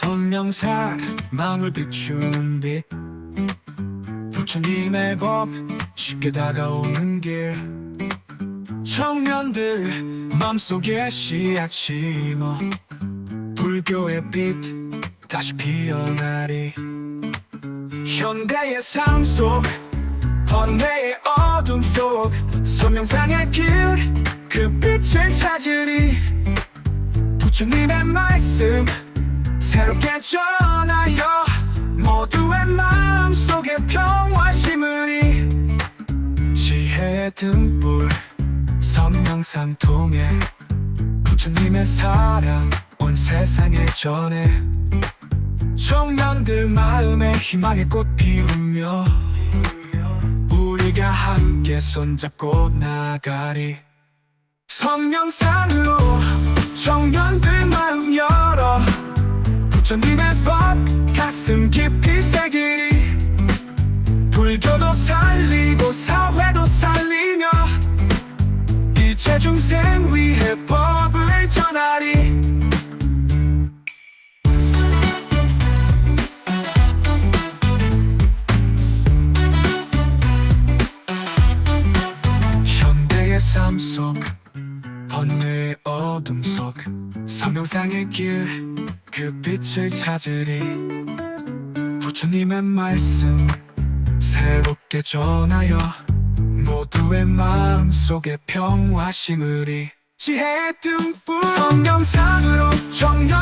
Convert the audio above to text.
성령살 마음을 비추는 빛 부처님의 법 쉽게 다가오는 길. 청년들 맘속에 씨앗 심어. 불교의 빛 다시 피어나리. 현대의 삶 속 번뇌의 어둠 속 선명상의 길그 빛을 찾으리. 부처님의 말씀 새롭게 전하여 모두의 마음속에 평화 심으리. 지혜의 등불 성령상 통해 부처님의 사랑 온 세상에 전해. 청년들 마음에 희망의 꽃 피우며 우리가 함께 손잡고 나가리. 성령상으로 청년들 부처님의 법 가슴 깊이 새기리 불교도 살리고 사회도 살리며 일체 중생 위해 법을 전하리. 현대의 삶 속 번뇌의 어둠 속 성명상의 길 그 빛을 찾으리. 부처님의 말씀 새롭게 전하여 모두의 마음속에 평화 심으리. 지혜의 등불 성령상으로 청년